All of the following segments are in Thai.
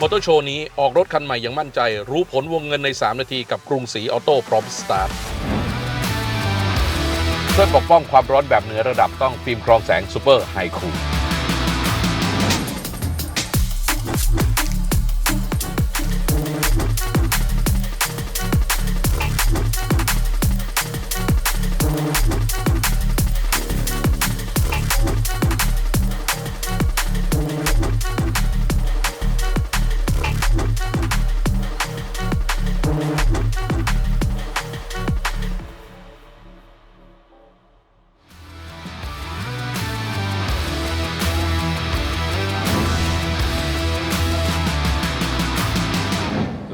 มอเตอร์โชว์นี้ออกรถคันใหม่อย่างมั่นใจ รู้ผลวงเงินใน 3 นาทีกับกรุงศรีออโต้พร้อมสตาร์ทเพื่อปกป้องความร้อนแบบเหนือระดับต้องฟิล์มกรองแสงซูเปอร์ไฮคูล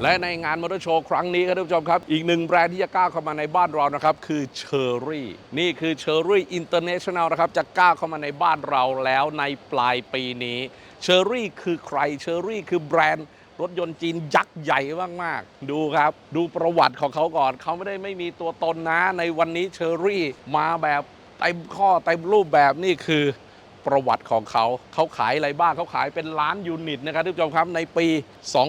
และในงานมอเตอร์โชว์ครั้งนี้ครับท่านผู้ชมครับ อีกหนึ่งแบรนด์ที่จะก้าวเข้ามาในบ้านเรานะครับคือเชอรี่นี่คือเชอรี่อินเตอร์เนชั่นแนลนะครับจะก้าวเข้ามาในบ้านเราแล้วในปลายปีนี้เชอรี่คือใครเชอรี่คือแบรนด์รถยนต์จีนยักษ์ใหญ่มาก ๆ ดูครับ ดูประวัติของเขาก่อน เขาไม่ได้ไม่มีตัวตนนะ ในวันนี้เชอรี่มาแบบเต็มข้อเต็มรูปแบบนี่คือ ประวัติของเขา เขาขายอะไรบ้างเขาขายเป็นล้านยูนิตนะครับทุกผู้ชมครับในปี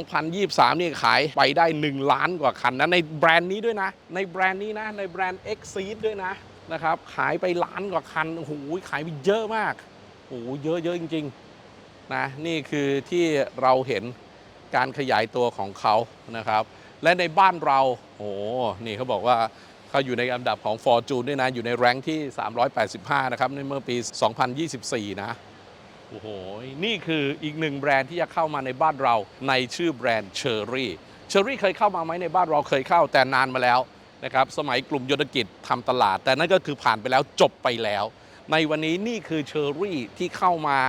2023 นี่ขายไปได้ 1 ล้านกว่าคันนะในแบรนด์นี้ด้วยนะ ในแบรนด์นี้นะในแบรนด์ Exceed ด้วยนะนะครับขายไปล้านกว่าคันโอ้โหขายไปเยอะมากโอ้โหเยอะเยอะจริงๆนะนี่คือที่เราเห็นการขยายตัวของเขานะครับ และในบ้านเราโอ้โหนี่เขาบอกว่า เขาอยู่ในอันดับของ Fortune ด้วยนะอยู่ในแรงที่ 385 นะครับในเมื่อปี 2024 นะโอ้โห นี่คืออีกหนึ่งแบรนด์ที่จะเข้ามาในบ้านเราในชื่อแบรนด์เชอรี่เชอรี่เคยเข้ามาไหมในบ้านเราเคยเข้าแต่นานมาแล้วนะครับสมัยกลุ่มยนตกิจทำตลาด แต่นั่นก็คือผ่านไปแล้วจบไปแล้ว ในวันนี้นี่คือเชอรี่ที่เข้ามา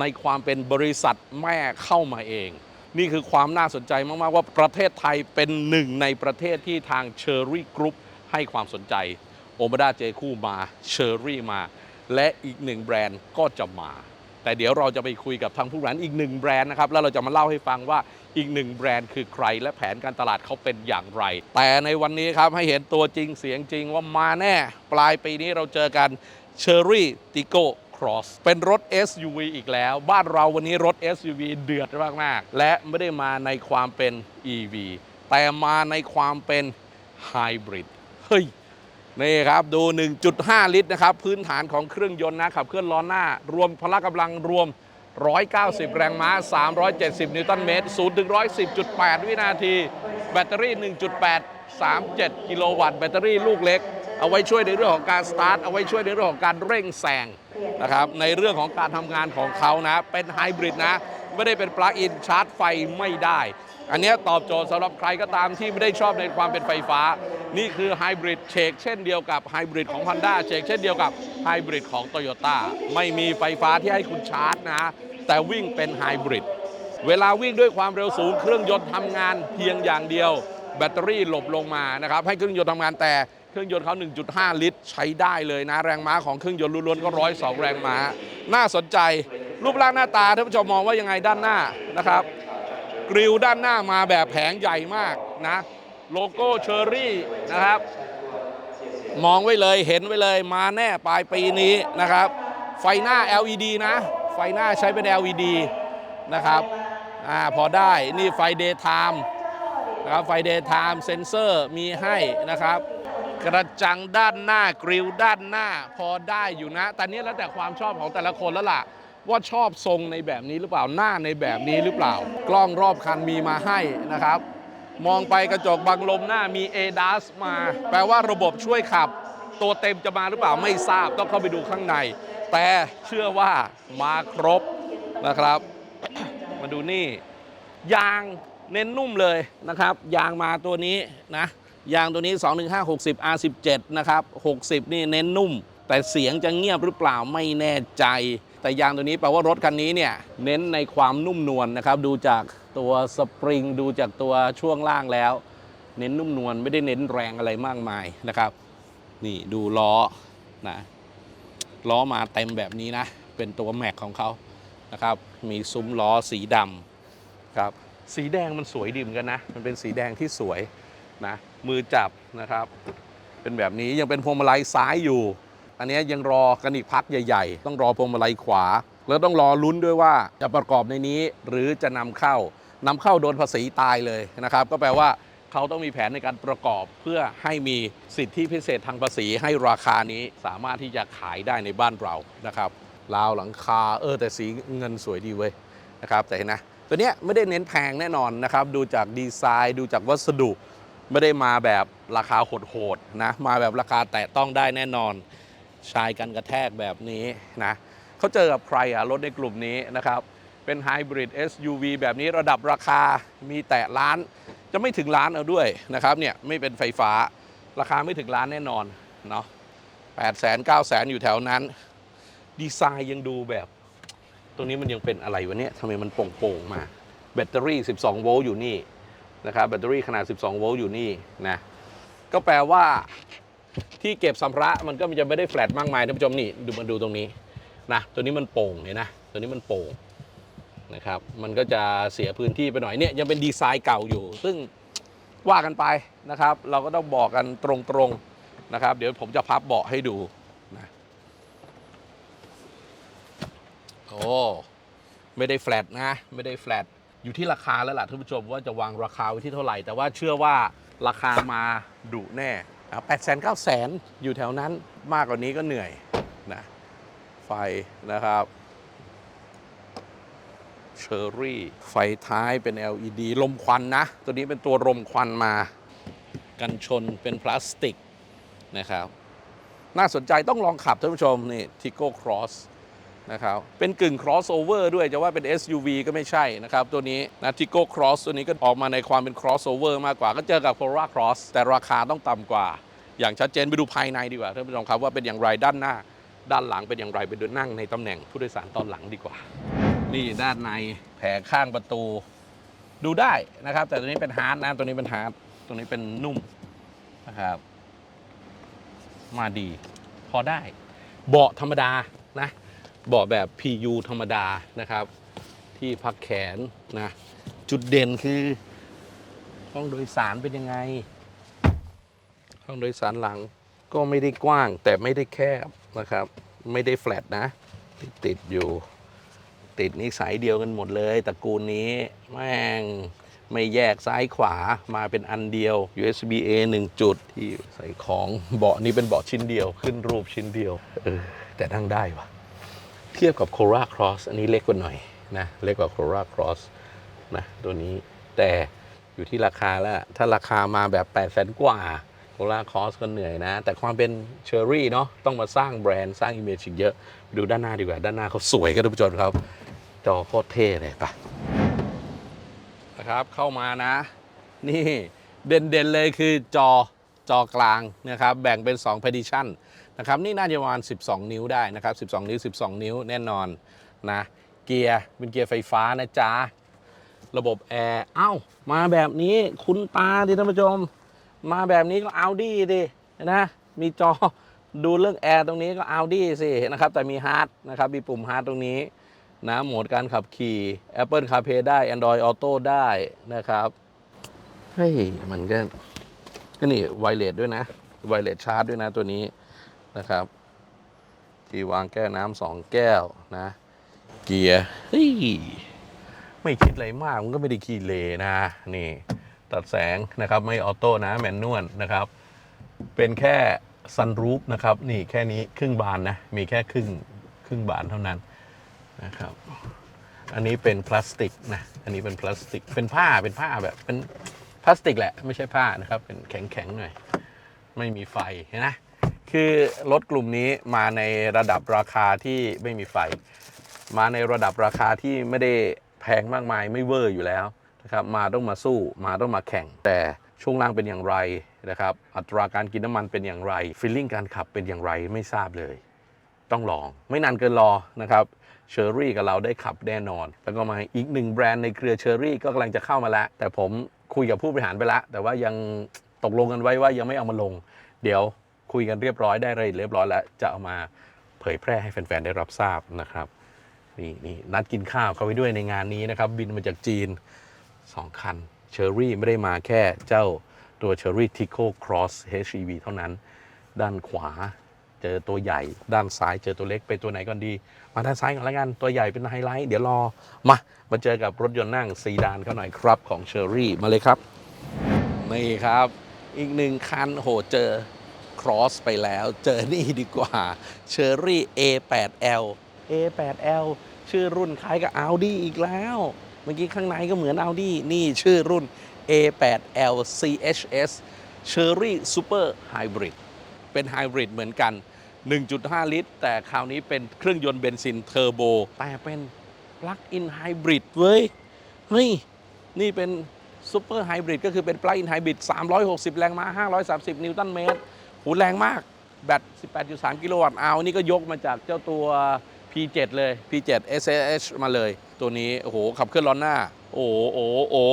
ในความเป็นบริษัทแม่เข้ามาเอง นี่คือความน่าสนใจมาก ๆ ว่าประเทศไทยเป็นหนึ่งในประเทศที่ทางเชอรี่กรุ๊ป ให้ความสนใจโอมาดาเจคู่มาเชอรี่มา และอีกหนึ่งแบรนด์ก็จะมา แต่เดี๋ยวเราจะไปคุยกับทางผู้บริหารอีกหนึ่งแบรนด์นะครับ แล้วเราจะมาเล่าให้ฟังว่าอีกหนึ่งแบรนด์คือใครและแผนการตลาดเขาเป็นอย่างไร แต่ในวันนี้ครับให้เห็นตัวจริงเสียงจริงว่ามาแน่ ปลายปีนี้เราเจอกัน Cherry Tigo Cross เป็นรถ SUV อีกแล้ว บ้านเราวันนี้รถ SUV เดือดมาก ๆ และไม่ได้มาในความเป็น EV แต่มาในความเป็นไฮบริด เฮ้ยนี่ครับดู 1.5 ลิตรนะครับ พื้นฐานของเครื่องยนต์นะขับเคลื่อนล้อหน้า รวมพละกำลังรวม 190 แรงม้า 370 นิวตันเมตร 0 ถึง 110.8 วินาที แบตเตอรี่ 1.8 37 กิโลวัตต์ แบตเตอรี่ลูกเล็ก เอาไว้ช่วยในเรื่องของการสตาร์ท เอาไว้ช่วยในเรื่องของการเร่งแซงนะครับ ในเรื่องของการทำงานของเขานะ เป็นไฮบริดนะ ไม่ได้เป็นปลั๊กอินชาร์จไฟไม่ได้ อันนี้ตอบโจทย์สำหรับใครก็ตามที่ไม่ได้ชอบในความเป็นไฟฟ้า นี่คือไฮบริดเชกเช่นเดียวกับไฮบริดของ Honda เชกเช่นเดียวกับไฮบริดของ Toyota ไม่มีไฟฟ้าที่ให้คุณชาร์จนะ แต่วิ่งเป็นไฮบริดเวลาวิ่งด้วยความเร็วสูงเครื่องยนต์ทำงานเพียงอย่างเดียว แบตเตอรี่หลบลงมานะครับให้เครื่องยนต์ทำงานแต่เครื่องยนต์เขา 1.5 ลิตร ใช้ได้เลยนะ แรงม้าของเครื่องยนต์ล้วนๆก็102แรงม้า น่าสนใจ รูปร่างหน้าตาท่านผู้ชมมองว่ายังไงด้านหน้านะครับ กริลด้านหน้ามาแบบแผงใหญ่มากนะ โลโก้เชอรี่นะครับ มองไว้เลยเห็นไว้เลยมาแน่ปลายปีนี้นะครับ ไฟหน้า LED นะ ไฟหน้าใช้เป็น LED นะครับอ่าพอได้นี่ไฟ daytime นะครับไฟ daytime เซนเซอร์มีให้นะครับ กระจังด้านหน้ากริลด้านหน้า พอได้อยู่นะแต่เนี้แล้วแต่ความชอบของแต่ละคนแล้วล่ะ ว่าชอบทรงในแบบนี้หรือเปล่าหน้าในแบบนี้หรือเปล่า กล้องรอบคันมีมาให้นะครับ มองไปกระจกบังลมหน้ามี ADAS มา แปลว่าระบบช่วยขับ ตัวเต็มจะมาหรือเปล่าไม่ทราบต้องเข้าไปดูข้างใน แต่เชื่อว่ามาครบนะครับ มาดูนี่ ยางเน้นนุ่มเลยนะครับ ยางมาตัวนี้นะยางตัวนี้ 215 60 R17 นะครับ 60 นี่เน้นนุ่ม แต่เสียงจะเงียบหรือเปล่าไม่แน่ใจ แต่ยางตัวนี้แปลว่ารถคันนี้เนี่ยเน้นในความนุ่มนวลนะครับ ดูจากตัวสปริง ดูจากตัวช่วงล่างแล้ว เน้นนุ่มนวลไม่ได้เน้นแรงอะไรมากมายนะครับ นี่ดูล้อนะล้อมาเต็มแบบนี้นะ เป็นตัวแม็กของเขานะครับ มีซุ้มล้อสีดำครับ สีแดงมันสวยดีเหมือนกันนะ มันเป็นสีแดงที่สวยนะ มือจับนะครับ เป็นแบบนี้ยังเป็นพวงมาลัยซ้ายอยู่ อันนี้ยังรอกันอีกพักใหญ่ ๆ ต้องรอพวงมาลัยขวา แล้วต้องรอลุ้นด้วยว่าจะประกอบในนี้หรือจะนำเข้านำเข้าโดนภาษีตายเลยนะครับ ก็แปลว่าเขาต้องมีแผนในการประกอบเพื่อให้มีสิทธิพิเศษทางภาษีให้ราคานี้สามารถที่จะขายได้ในบ้านเรานะครับราวหลังคาเออแต่สีเงินสวยดีเว้ยนะครับแต่เห็นนะตัวเนี้ยไม่ได้เน้นแพงแน่นอนนะครับดูจากดีไซน์ดูจากวัสดุ ไม่ได้มาแบบราคาโหดๆนะมาแบบราคาแตะต้องได้แน่นอน ชายกันกระแทกแบบนี้นะเขาเจอกับใครอะรถในกลุ่มนี้นะครับ เป็นไฮบริด SUV แบบนี้ระดับราคามีแตะล้าน จะไม่ถึงล้านเอาด้วยนะครับเนี่ยไม่เป็นไฟฟ้าราคาไม่ถึงล้านแน่นอนเนาะแปดแสนเก้าแสนอยู่แถวนั้น ดีไซน์ยังดูแบบ ตรงนี้มันยังเป็นอะไรวะเนี่ยทำไมมันโป่งๆมา แบตเตอรี่ 12 โวลต์อยู่นี่นะครับแบตเตอรี่ขนาด 12 โวลต์อยู่นี่นะก็แปลว่า ที่เก็บสัมภาระมันก็จะไม่ได้แฟลตมากมายท่านผู้ชมนี่ดูมาดูตรงนี้นะตัวนี้มันโป่งเนี่ยนะตัวนี้มันโป่งนะครับมันก็จะเสียพื้นที่ไปหน่อยเนี่ยยังเป็นดีไซน์เก่าอยู่ ซึ่งว่ากันไปนะครับ เราก็ต้องบอกกันตรงๆนะครับ เดี๋ยวผมจะพับเบาะให้ดูนะโอ้ไม่ได้แฟลตนะไม่ได้แฟลตอยู่ที่ราคาแล้วล่ะท่านผู้ชมว่าจะวางราคาไว้ที่เท่าไหร่ แต่ว่าเชื่อว่าราคามาดุแน่ แปดแสนเก้าแสนอยู่แถวนั้นมากกว่านี้ก็เหนื่อยนะไฟนะครับเชอรี่ไฟท้ายเป็น LED ลมควันนะ ตัวนี้เป็นตัวลมควันมา กันชนเป็นพลาสติกนะครับ น่าสนใจต้องลองขับท่านผู้ชม นี่ทิโก้ครอสนะครับ เป็นกึ่ง crossover ด้วยจะว่าเป็น SUV ก็ไม่ใช่นะครับ ตัวนี้นะทิโก้ครอสตัวนี้ก็ออกมาในความเป็น crossover มากกว่า ก็เจอกับ Corolla Cross แต่ราคาต้องต่ำกว่า อย่างชัดเจนไปดูภายในดีกว่าท่านผู้ชมครับว่าเป็นอย่างไรด้านหน้า ด้านหลังเป็นอย่างไรไปดูนั่งในตำแหน่งผู้โดยสารตอนหลังดีกว่า นี่ด้านในแผงข้างประตู ดูได้นะครับ แต่ตัวนี้เป็นฮาร์ดนะตัวนี้เป็นฮาร์ดตัวนี้เป็นนุ่มนะครับมาดี พอได้ เบาะธรรมดานะเบาะแบบ PU ธรรมดานะครับ ที่พักแขนนะจุดเด่นคือห้องโดยสารเป็นยังไง ห้องโดยสารหลังก็ไม่ได้กว้างแต่ไม่ได้แคบนะครับ ไม่ได้แฟลตนะติดอยู่ ติดนิสัยเดียวกันหมดเลยตระกูลนี้แม่งไม่แยกซ้ายขวามาเป็นอันเดียว USB A 1 จุดที่ใส่ของเบาะนี้เป็นเบาะชิ้นเดียว ขึ้นรูปชิ้นเดียวเออแต่นั่งได้วะเทียบกับ cora Cross อันนี้เล็กกว่าหน่อยนะเล็กกว่า cora Cross นะตัวนี้แต่อยู่ที่ราคาแล้ว ถ้าราคามาแบบ8 0 0แสนกว่า Corolla Cross ก็เหนื่อยนะ แต่ความเป็นเชอร์รี่เนาะต้องมาสร้างแบรนด์สร้างอิมเมจอีกเยอะ ดูด้านหน้าดีกว่า ด้านหน้าเขาสวยกันทุกผู้ชมครับ จอโคตรเท่เลยปะนะครับเข้ามานะ นี่เด่นๆเลยคือจอจอกลางนะครับ แบ่งเป็น 2 partition นะครับ นี่น่าจะประมาณ 12 นิ้วได้นะครับ 12 นิ้ว 12 นิ้วแน่นอนนะ เกียร์เป็นเกียร์ไฟฟ้านะจ๊ะ ระบบแอร์ เอ้า มาแบบนี้ คุ้นตาดิท่านผู้ชม มาแบบนี้ก็เอาดีดินะมีจอดูเรื่องแอร์ตรงนี้ก็เอาดีสินะครับ แต่มีฮาร์ดนะครับ มีปุ่มฮาร์ดตรงนี้นะโหมดการขับขี่ Apple CarPlay ได้ Android Auto ได้นะครับ เฮ้ย มันก็ ก็นี่ไวเลสด้วยนะ ไวเลสชาร์จด้วยนะตัวนี้นะครับ ที่วางแก้วน้ำสองแก้วนะ เกียร์เฮ้ย ไม่คิดอะไรมาก มันก็ไม่ได้ขี้เลนะ นี่ ตัดแสงนะครับ ไม่ออโต้นะแมนนวลนะครับ เป็นแค่ซันรูฟนะครับ นี่แค่นี้ครึ่งบานนะ มีแค่ครึ่งครึ่งบานเท่านั้นนะครับ อันนี้เป็นพลาสติกนะ อันนี้เป็นพลาสติก เป็นผ้า เป็นผ้าแบบ เป็นพลาสติกแหละ ไม่ใช่ผ้านะครับ เป็นแข็งๆหน่อย ไม่มีไฟนไหมคือรถกลุ่มนี้มาในระดับราคาที่ไม่มีไฟ มาในระดับราคาที่ไม่ได้แพงมากมายไม่เวอร์อยู่แล้ว นะครับมาต้องมาสู้มาต้องมาแข่ง แต่ช่วงล่างเป็นอย่างไรนะครับอัตราการกินน้ำมันเป็นอย่างไรฟีลลิ่งการขับเป็นอย่างไรไม่ทราบเลย ต้องลองไม่นานเกินรอนะครับเชอรี่กับเราได้ขับแน่นอน แล้วก็มาอีกหนึ่งแบรนด์ในเครือเชอรี่ก็กำลังจะเข้ามาแล้ว แต่ผมคุยกับผู้บริหารไปแล้ว แต่ว่ายังตกลงกันไว้ว่ายังไม่เอามาลง เดี๋ยวคุยกันเรียบร้อยได้เลยเรียบร้อยแล้วจะเอามาเผยแพร่ให้แฟนๆได้รับทราบนะครับนี่นี่นัดกินข้าวเขาไว้ด้วยในงานนี้นะครับ บินมาจากจีน 2 คันเชอรี่ไม่ได้มาแค่เจ้าตัวเชอรี่ทิโ o ครอส HEV เท่านั้น ด้านขวาเจอตัวใหญ่ ด้านซ้ายเจอตัวเล็กไปตัวไหนก่อนดี มาด้านซ้ายก่อนล้วกัน ตัวใหญ่เป็นไฮไลท์ เดี๋ยวรอ มา มาเจอกับรถยนต์นั่งซีดานเขาหน่อยครับของเชอรี่มาเลยครับ นี่ครับ อีกหนึ่งคันโหเจอ cross ไปแล้ว เจอนี่ดีกว่า Cherry A8L A8L ชื่อรุ่นคล้ายกับ Audi อีกแล้ว เมื่อกี้ข้างในก็เหมือน Audi นี่ชื่อรุ่น A8L CHS Cherry Super Hybrid เป็นไฮบริดเหมือนกัน 1.5 ลิตร แต่คราวนี้เป็นเครื่องยนต์เบนซินเทอร์โบ แต่เป็นปลั๊กอินไฮบริดเว้ย เฮ้ย นี่เป็นซูเปอร์ไฮบริดก็คือเป็นปลั๊กอินไฮบริด 360 แรงม้า 530 นิวตันเมตร หูแรงมาก แบต 18.3 กิโลวัตต์อานี่ก็ยกมาจากเจ้าตัว P7 เลย P7 SH มาเลย ตัวนี้โอ้โหขับเคลื่อนล้อหน้า โอ้โอ้โอ้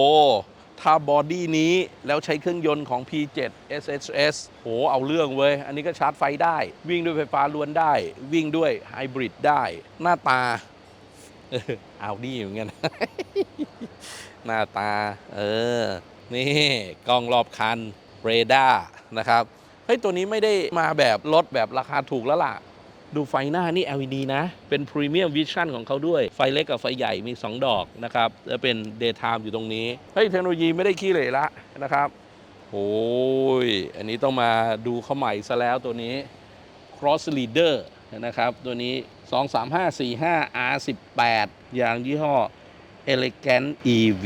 ถ้าบอดี้นี้แล้วใช้เครื่องยนต์ของ P7 SHS โห เอาเรื่องเว้ย อันนี้ก็ชาร์จไฟได้ วิ่งด้วยไฟฟ้าล้วนได้ วิ่งด้วยไฮบริดได้ หน้าตา เออเอาดีเหมือนกัน หน้าตา เออ นี่กล้องรอบคัน เรดาร์นะครับ เฮ้ย ตัวนี้ไม่ได้มาแบบรถแบบราคาถูกแล้วล่ะ ดูไฟหน้านี่ LED นะ เป็น Premium Vision ของเขาด้วย ไฟเล็กกับไฟใหญ่มี 2 ดอกนะครับแล้วเป็น Daytime อยู่ตรงนี้ เฮ้ย เทคโนโลยีไม่ได้ขี้เหร่ละนะครับโอ้ย อันนี้ต้องมาดูเขาใหม่ซะแล้วตัวนี้ Cross Leader นะครับ ตัวนี้ 23545 R18 อย่างยี่ห้อ Elegant EV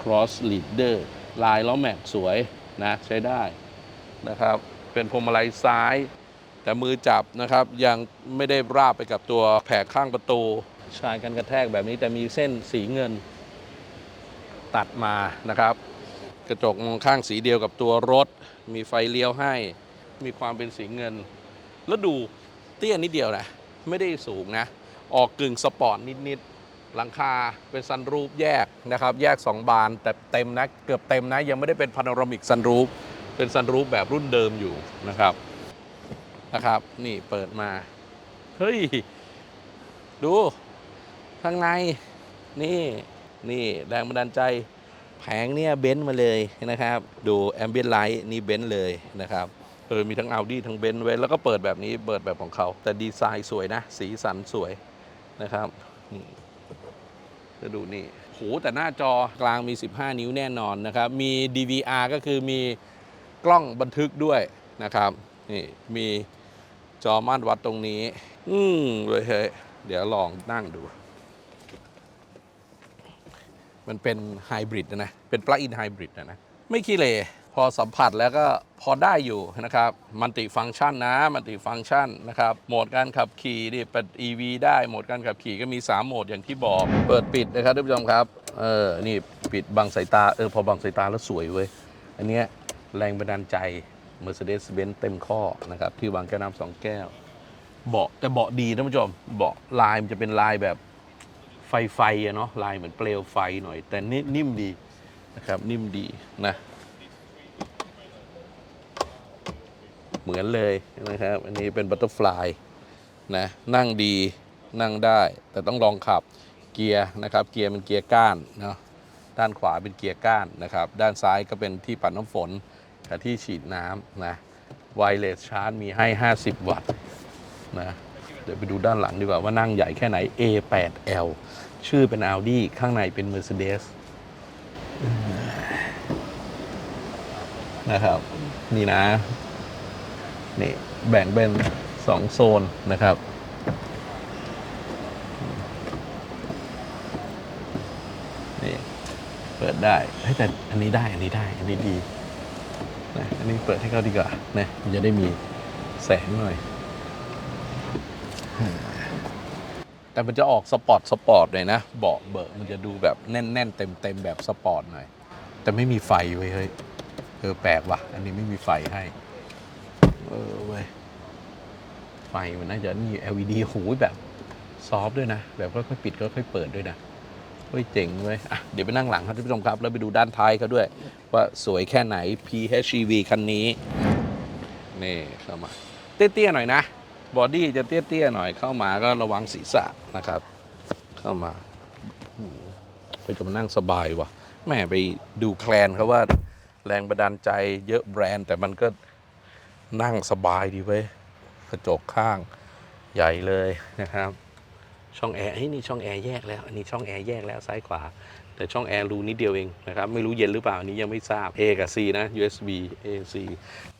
Cross Leader ลายล้อแม็กสวยนะ ใช้ได้นะครับ เป็นพวงมาลัยซ้าย แต่มือจับนะครับยังไม่ได้ราบไปกับตัวแผงข้างประตูชายกันกระแทกแบบนี้แต่มีเส้นสีเงิน ตัดมานะครับ กระจกมองข้างสีเดียวกับตัวรถ มีไฟเลี้ยวให้ มีความเป็นสีเงิน แล้วดูเตี้ยนิดเดียวนะไม่ได้สูงนะ ออกกึ่งสปอร์ตนิดๆหลังคาเป็นซันรูฟแยกนะครับ แยก 2 บานแต่เต็มนะ เกือบเต็มนะ ยังไม่ได้เป็นพาโนรามิกซันรูฟเป็นซันรูฟแบบรุ่นเดิมอยู่นะครับ นะครับ นี่เปิดมา เฮ้ย ดู ข้างใน นี่ นี่แรงบันดาลใจ แผงเนี่ยเบนซ์มาเลยนะครับ ดูแอมเบียนไลท์นี่เบนซ์เลยนะครับเออ มีทั้ง Audi ทั้งเบนซ์ไว้แล้วก็เปิดแบบนี้ เปิดแบบของเขา แต่ดีไซน์สวยนะ สีสันสวยนะครับ นี่จะดูนี่โหแต่หน้าจอกลางมี 15 นิ้วแน่นอนนะครับ มี DVR ก็คือมีกล้องบันทึกด้วยนะครับ นี่ มี จอม่านวัดตรงนี้ อืมเลยเฮ้ยเดี๋ยวลองนั่งดู มันเป็นไฮบริดนะ เป็นปลั๊กอินไฮบริดนะไม่ขี้เลพอสัมผัสแล้วก็พอได้อยู่นะครับ มันติฟังก์ชันนะมันติฟังก์ชันนะครับ โหมดการขับขี่นี่เป็น EV ได้ โหมดการขับขี่ก็มี 3 โหมดอย่างที่บอก เปิดปิดนะครับท่านผู้ชมครับ เออ นี่ปิดบังสายตา เออ พอบังสายตาแล้วสวยเว้ย อันเนี้ยแรงบันดาลใจ Mercedes-Benz เต็มข้อนะครับ ที่วางแก้วน้ำสองแก้ว เบาะแต่เบาะดีท่านผู้ชม เบาะลายมันจะเป็นลายแบบไฟไฟอะเนาะลายเหมือนเปลวไฟหน่อย แต่นี่นิ่มดีนะครับ นิ่มดีนะ เหมือนเลยนะครับ อันนี้เป็นบัตเตอร์ฟลายนะนั่งดีนั่งได้แต่ต้องลองขับเกียร์นะครับ เกียร์เป็นเกียร์ก้านเนาะด้านขวาเป็นเกียร์ก้านนะครับ ด้านซ้ายก็เป็นที่ปัดน้ำฝน กับที่ฉีดน้ำนะไวเลสชาร์จมีให้ 50 วัตต์นะเดี๋ยวไปดูด้านหลังดีกว่าว่านั่งใหญ่แค่ไหน A8L ชื่อเป็น Audi ข้างในเป็น Mercedes นะครับ นี่นะ นี่ แบ่งเป็น 2 โซนนะครับ นี่ เปิดได้แต่อันนี้ได้ อันนี้ได้ อันนี้ดี นะอันนี้เปิดให้เขาดีกว่านะมันจะได้มีแสงหน่อย แต่มันจะออกสปอร์ตสปอร์ตเลยนะ เบาะเบอะมันจะดูแบบแน่นๆเต็มๆแบบสปอร์ตหน่อย แต่ไม่มีไฟไว้ยเฮ้ยเออแปลกว่ะ อันนี้ไม่มีไฟให้ เออเว้ยไฟมันน่าจะนี่ LED หูยแบบซอฟด้วยนะ แบบค่อยๆปิดค่อยๆเปิดด้วยนะ เฮ้ยเจ๋งเว้ยอะเดี๋ยวไปนั่งหลังครับท่านผู้ชมครับ แล้วไปดูด้านท้ายเขาด้วย ว่าสวยแค่ไหน PHEV คันนี้ นี่เข้ามา เตี้ยๆหน่อยนะ บอดี้จะเตี้ยๆหน่อยเข้ามาก็ระวังศีรษะนะครับ เข้ามาไปจะมานั่งสบายว่ะแม่ไปดูแคลนเขาว่าแรงบันดาลใจเยอะแบรนด์ แต่มันก็นั่งสบายดีเว้ยกระจกข้างใหญ่เลยนะครับ ช่องแอร์เฮ้ยนี่ช่องแอร์แยกแล้ว อันนี้ช่องแอร์แยกแล้วซ้ายขวา แต่ช่องแอร์รูนิดเดียวเองนะครับ ไม่รู้เย็นหรือเปล่าอันนี้ยังไม่ทราบ A กับ C นะ USB A C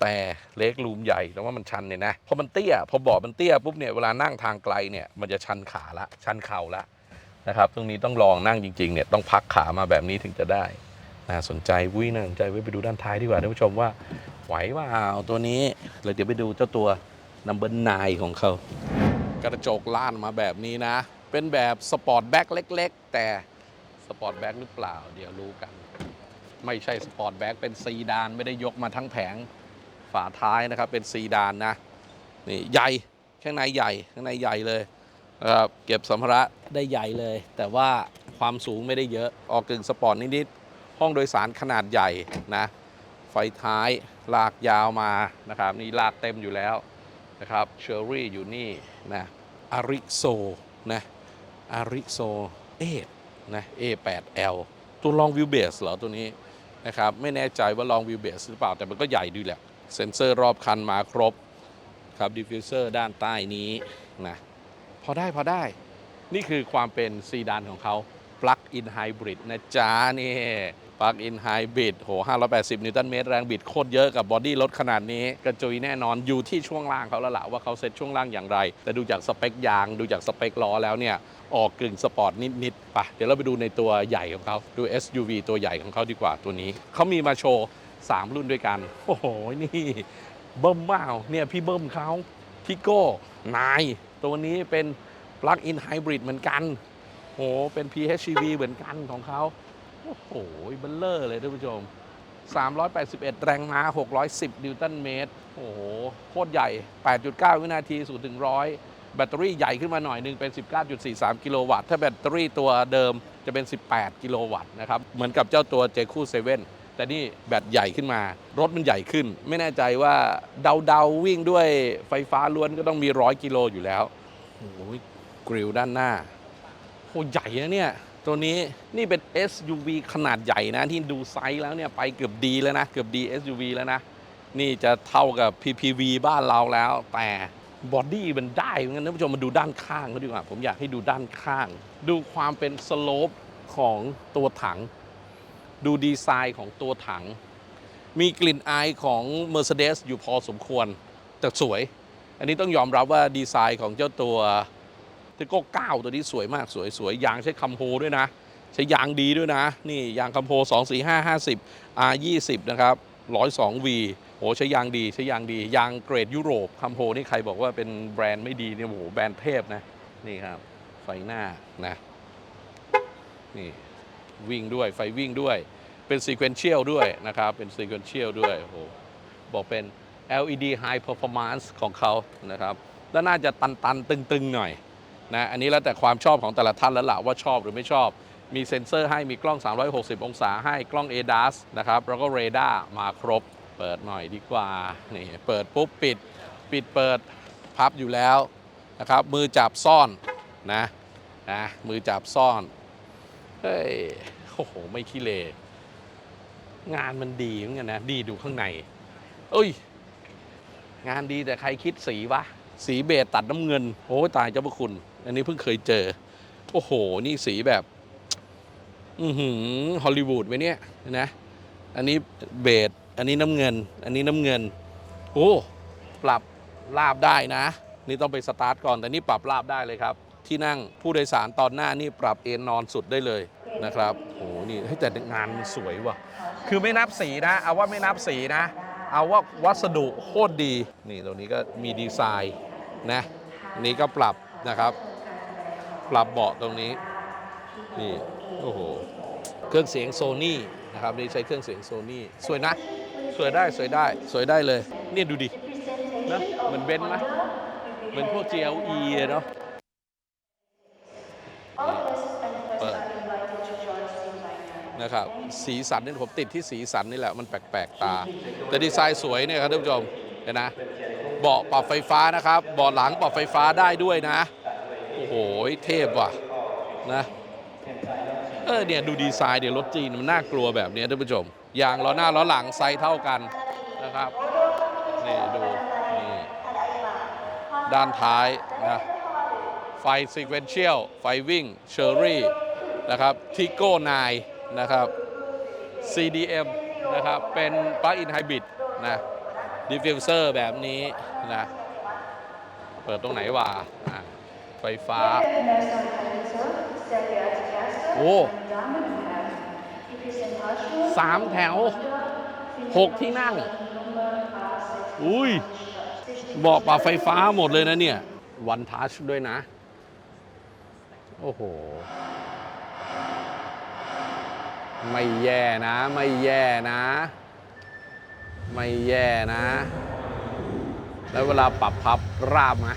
แต่เล็กรูมใหญ่แต่ว่ามันชันเนี่ยนะพอมันเตี้ย พอเบาะมันเตี้ยปุ๊บเนี่ยเวลานั่งทางไกลเนี่ยมันจะชันขาละ ชันเข่าละนะครับ ตรงนี้ต้องลองนั่งจริงๆเนี่ยต้องพักขามาแบบนี้ถึงจะได้น่าสนใจวุ้ยน่าสนใจไว้ไปดูด้านท้ายดีกว่าท่านผู้ชมว่าไหวว่าตัวนี้เราเดี๋ยวไปดูเจ้าตัว number 9ของเขา กระจกล่านมาแบบนี้นะ เป็นแบบสปอร์ตแบ็คเล็ก ๆ แต่สปอร์ตแบ็คหรือเปล่า เดี๋ยวรู้กัน ไม่ใช่สปอร์ตแบ็คเป็นซีดานไม่ได้ยกมาทั้งแผงฝาท้ายนะครับ เป็นซีดานนะนี่ใหญ่ข้างในใหญ่ข้างในใหญ่เลยนะครับเก็บสัมภาระได้ใหญ่เลย แต่ว่าความสูงไม่ได้เยอะออกกึ่งสปอร์ตนิดๆห้องโดยสารขนาดใหญ่นะไฟท้ายลากยาวมานะครับนี่ลากเต็มอยู่แล้ว นะครับเชอรี่อยู่นี่นะอาริโซนะอาริโซเอนะ A8L ตัวลองวิวเบสเหรอตัวนี้นะครับไม่แน่ใจว่าลองวิวเบสหรือเปล่าแต่มันก็ใหญ่ดีแหละ เซ็นเซอร์รอบคันมาครบครับดิฟฟิวเซอร์ด้านใต้นี้นะพอได้พอได้ นี่คือความเป็นซีดานของเขา Plug-in Hybrid นะจ๊ะนี่ Plug-in Hybrid โห 580 นิวตันเมตร แรงบิดโคตรเยอะกับบอดี้รถขนาดนี้ กระจุยแน่นอนอยู่ที่ช่วงล่างเขาแล้วละว่าเขาเซ็ตช่วงล่างอย่างไร แต่ดูจากสเปคยาง ดูจากสเปคล้อแล้วเนี่ย ออกกึ่งสปอร์ตนิดๆไปะเดี๋ยวเราไปดูในตัวใหญ่ของเขาดู SUV ตัวใหญ่ของเขาดีกว่าตัวนี้ เขามีมาโชว์ 3 รุ่นด้วยกัน โอ้โห นี่เบิ้มว้าวเนี่ยพี่เบิ้มเขาพี่โก้นาย ตัวนี้เป็น Plug-in Hybrid เหมือนกันโหเป็น PHEV เหมือนกันของเขา โอ้โหเบัลเลอร์เลยท่านผู้ชม 381 แรงม้า 610 นิวตันเมตร โอ้โห โคตรใหญ่ 8.9 วินาทีสูถึง100แบตเตอรี่ใหญ่ขึ้นมาหน่อยหนึงเป็น 19.43 กิโลวัตต์ ถ้าแบตเตอรี่ตัวเดิมจะเป็น 18 กิโลวัตต์นะครับ เหมือนกับเจ้าตัว j จคู7แต่นี่แบตใหญ่ขึ้นมา รถมันใหญ่ขึ้น ไม่แน่ใจว่าเดาเดาๆวิ่งด้วยไฟฟ้าล้วนก็ต้องมี 100 กิโลอยู่แล้ว โอ้โหกริลด้านหน้าโหใหญ่นะเนี่ย ตัวนี้นี่เป็น SUV ขนาดใหญ่นะ ที่ดูไซส์แล้วเนี่ย ไปเกือบดีแล้วนะ เกือบดี SUV แล้วนะ นี่จะเท่ากับ PPV บ้านเราแล้ว แต่บอดี้มันได้เหมือนกันท่านผู้ชมมาดูด้านข้างเขาดีกว่า ผมอยากให้ดูด้านข้าง ดูความเป็นสโลปของตัวถัง ดูดีไซน์ของตัวถัง มีกลิ่นอายของ Mercedes อยู่พอสมควรแต่สวย อันนี้ต้องยอมรับว่าดีไซน์ของเจ้าตัว เทโก้9ตัวนี้สวยมากสวยสวยยางใช้คัมโฮด้วยนะ ใช้ยางดีด้วยนะ นี่ยางคัมโฮ2 4 5 50 R 20นะครับ 102V โหใช้ยางดีใช้ยางดี ยางเกรดยุโรปคัมโฮนี่ใครบอกว่าเป็นแบรนด์ไม่ดีเนี่ยโหแบรนด์เทพนะ นี่ครับ ไฟหน้านะ นี่วิ่งด้วยไฟวิ่งด้วย เป็นซีเควนเชียลด้วยนะครับ เป็นซีเควนเชียลด้วยโอ้โหบอกเป็น LED High Performance ของเขานะครับ แล้วน่าจะตันๆ ตึง ๆ หน่อย นะอันนี้แล้วแต่ความชอบของแต่ละท่านแล้วล่ะว่าชอบหรือไม่ชอบ มีเซ็นเซอร์ให้มีกล้อง 360 องศาให้กล้อง ADAS นะครับแล้วก็เรดาร์มาครบ เปิดหน่อยดีกว่านี่เปิดปุ๊บปิด ปิดเปิดพับอยู่แล้วนะครับมือจับซ่อนนะนะมือจับซ่อนเฮ้ยโอ้โหไม่ขี้เลงานมันดีเหมือนกันนะดีดูข้างในเอ้ย งานดีแต่ใครคิดสีวะ สีเบจตัดน้ำเงิน โอ้ตายเจ้าพระคุณ อันนี้เพิ่งเคยเจอ โอ้โห นี่สีแบบ อือหือฮอลลีวูดไหมเนี่ยนะ อันนี้เบจอันนี้น้ำเงิน อันนี้น้ำเงิน โอ้ ปรับลาบได้นะ นี่ต้องไปสตาร์ทก่อน แต่นี่ปรับลาบได้เลยครับ ที่นั่งผู้โดยสารตอนหน้านี่ปรับเอนนอนสุดได้เลยนะครับ โอ้โหนี่เฮ้แต่งานมันสวยว่ะ คือไม่นับสีนะ เอาว่าไม่นับสีนะ เอาว่าวัสดุโคตรดี นี่ตรงนี้ก็มีดีไซน์นะ อันนี้ก็ปรับนะครับ ปรับเบาะตรงนี้นี่โอ้โหเครื่องเสียงโซนี่นะครับนี่ใช้เครื่องเสียงโซนี่สวยนะ สวยได้สวยได้สวยได้เลยเนี่ยดูดินะเหมือนเบนซ์ไหมเหมือนพวก GLE เนาะเปิดนะครับสีสันนี่ผมติดที่สีสันนี่แหละมันแปลกๆตา แต่ดีไซน์สวยเนี่ยครับท่านผู้ชมเห็นนะเบาะปรับไฟฟ้านะครับเบาะหลังปรับไฟฟ้าได้ด้วยนะ โอ้โห เทพว่ะนะเออเนี่ยดูดีไซน์เดี๋ยวรถจีนมันน่ากลัวแบบนี้ท่านผู้ชมยางล้อหน้าล้อหลังไซส์เท่ากันนะครับนี่ดูนี่ด้านท้ายนะไฟ Sequential ไฟวิ่งเชอรี่นะครับทิโก้นนะครับ CDM นะครับ เป็นปลั๊กอินไฮบริดนะดิฟฟิวเซอร์แบบนี้นะ เปิดตรงไหนวะ ไฟฟ้า โอ้สามแถวหกที่นั่ง อุ้ยเบอกปรับไฟฟ้าหมดเลยนะเนี่ย วันทัชด้วยนะ โอ้โห ไม่แย่นะ ไม่แย่นะ ไม่แย่นะ แล้วเวลาปรับพับราบไหม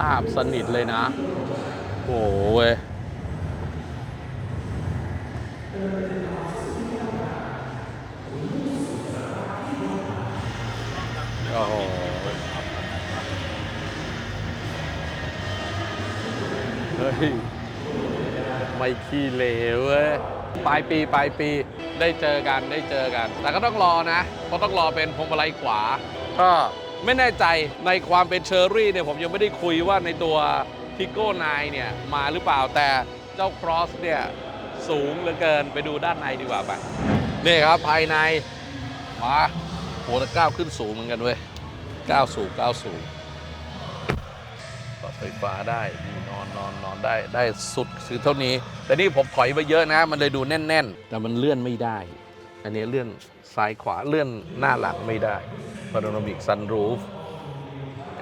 ราบสนิทเลยนะ โอ้โหเว้ยโอ้โหเฮ้ย ไม่ขี้เหลวเว้ยปลายปีปลายปีได้เจอกันได้เจอกัน แต่ก็ต้องรอนะเพราะต้องรอเป็นพวงมาลัยขวาก็ ไม่แน่ใจในความเป็นเชอร์รี่เนี่ยผมยังไม่ได้คุยว่าในตัวพิโก้นายเนี่ยมาหรือเปล่าแต่เจ้าครอสเนี่ยสูงเหลือเกินไปดูด้านในดีกว่าไปนี่ครับภายในมาโหแต่ก้าวขึ้นสูงเหมือนกันเว้ยก้าวสูงก้าวสูงปรับไฟฟ้าได้นี่นอนนอนนอนได้ได้สุดคือเท่านี้ แต่นี่ผมถอยไปเยอะนะ มันเลยดูแน่น ๆ แต่มันเลื่อนไม่ได้ อันนี้เลื่อนซ้ายขวาเลื่อนหน้าหลังไม่ได้พาโนรามิกซันรูฟ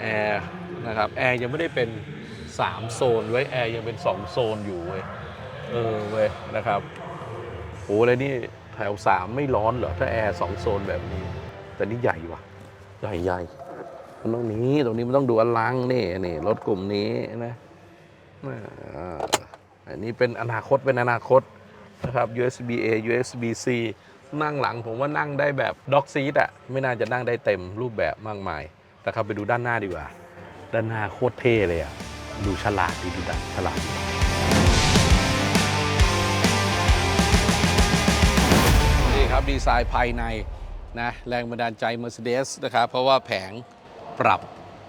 แอร์นะครับแอร์ยังไม่ได้เป็น 3 โซนไว้แอร์ยังเป็น 2 โซนอยู่เว้ยเออเว้ยนะครับโอ้แล้วนี่แถว 3 ไม่ร้อนเหรอ ถ้าแอร์2โซนแบบนี้ แต่นี่ใหญ่ว่ะ ใหญ่ใหญ่มันต้องนี้ตรงนี้มันต้องดูอลังนี่นี่รถกลุ่มนี้นะอันนี้เป็นอนาคตเป็นอนาคตนะครับ USB A USB C นั่งหลังผมว่านั่งได้แบบด็อกซีทอะไม่น่าจะนั่งได้เต็มรูปแบบมากมายแต่ครับไปดูด้านหน้าดีกว่า ด้านหน้าโคตรเท่เลยอะดูฉลาดดีดูดันฉลาดนี่ครับดีไซน์ภายในนะแรงบันดาลใจ Mercedes นะครับ เพราะว่าแผงปรับ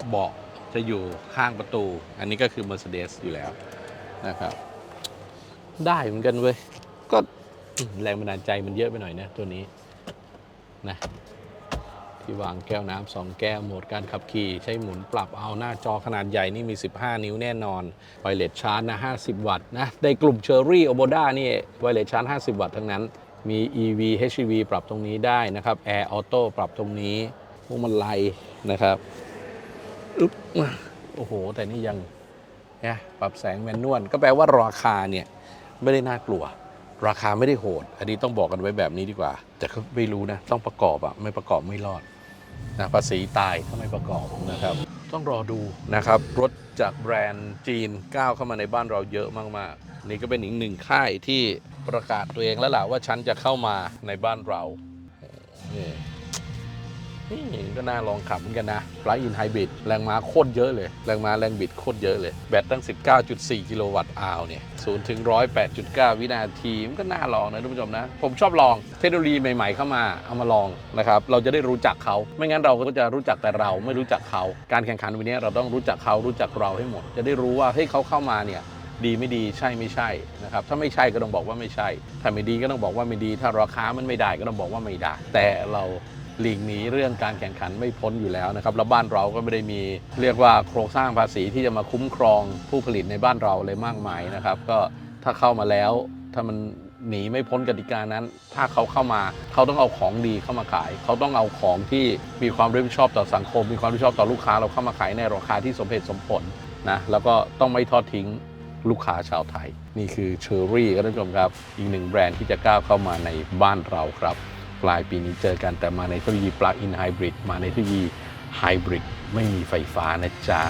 เบาะจะอยู่ข้างประตู อันนี้ก็คือ Mercedes อยู่แล้วนะครับ ได้เหมือนกันเว้ย ก็ แรงบันดาลใจมันเยอะไปหน่อยนะตัวนี้นะที่วางแก้วน้ำสองแก้วโหมดการขับขี่ ใช้หมุนปรับเอาหน้าจอขนาดใหญ่นี่มี 15 นิ้วแน่นอนไวเลสชาร์จนะ 50 วัตต์นะในกลุ่ม Cherry o b o d a นี่ไวเลสชาร์จ 50 วัตต์ทั้งนั้น มี EV HEV ปรับตรงนี้ได้นะครับ Air Auto ปรับตรงนี้พวกมันไลนะครับอึ๊บโอ้โห แต่นี่ยังนะปรับแสงแมนนวลก็แปลว่าราคาเนี่ย ไม่ได้น่ากลัว ราคาไม่ได้โหด อันนี้ต้องบอกกันไว้แบบนี้ดีกว่า แต่ก็ไม่รู้นะ ต้องประกอบอะไม่ประกอบไม่รอดนะภาษีตายถ้าไม่ประกอบนะครับ ต้องรอดูนะครับ รถจากแบรนด์จีนก้าวเข้ามาในบ้านเราเยอะมากๆ นี่ก็เป็นอีกหนึ่งค่ายที่ประกาศตัวเองแล้วล่ะว่าฉันจะเข้ามาในบ้านเรา นี่ก็น่าลองขับเหมือนกันนะปลั๊กอินไฮบริดแรงม้าโคตรเยอะเลย แรงม้าแรงบิดโคตรเยอะเลย แบตตั้ง 19.4 กิโลวัตต์อาวเนี่ย0ถึง100 8.9วินาที มันก็น่าลองนะท่านผู้ชมนะ ผมชอบลองเทคโนโลยีใหม่ๆเข้ามาเอามาลองนะครับเราจะได้รู้จักเขา ไม่งั้นเราก็จะรู้จักแต่เราไม่รู้จักเขา การแข่งขันวันนี้เราต้องรู้จักเขารู้จักเราให้หมด จะได้รู้ว่าเฮ้ยเขาเข้ามาเนี่ยดีไม่ดีใช่ไม่ใช่นะครับถ้าไม่ใช่ก็ต้องบอกว่าไม่ใช่ ถ้าไม่ดีก็ต้องบอกว่าไม่ดี ถ้าราคามันไม่ได้ก็ต้องบอกว่าไม่ได้ แต่เรา หลีกหนีเรื่องการแข่งขันไม่พ้นอยู่แล้วนะครับแล้วบ้านเราก็ไม่ได้มีเรียกว่าโครงสร้างภาษีที่จะมาคุ้มครองผู้ผลิตในบ้านเราเลยมากมายนะครับ ก็ถ้าเข้ามาแล้วถ้ามันหนีไม่พ้นกติกานั้น ถ้าเขาเข้ามาเขาต้องเอาของดีเข้ามาขาย เขาต้องเอาของที่มีความรับผิดชอบต่อสังคม มีความรับผิดชอบต่อลูกค้าเราเข้ามาขายในราคาที่สมเหตุสมผลนะแล้วก็ต้องไม่ทอดทิ้งลูกค้าชาวไทย นี่คือเชอรี่ครับท่านผู้ชมครับ อีกหนึ่งแบรนด์ที่จะก้าวเข้ามาในบ้านเราครับ ปลายปีนี้เจอกันแต่มาในเทคโนโลยีปลั๊กอินไฮบริดมาในเทคโนโลยีไฮบริดไม่มีไฟฟ้านะจ๊ะ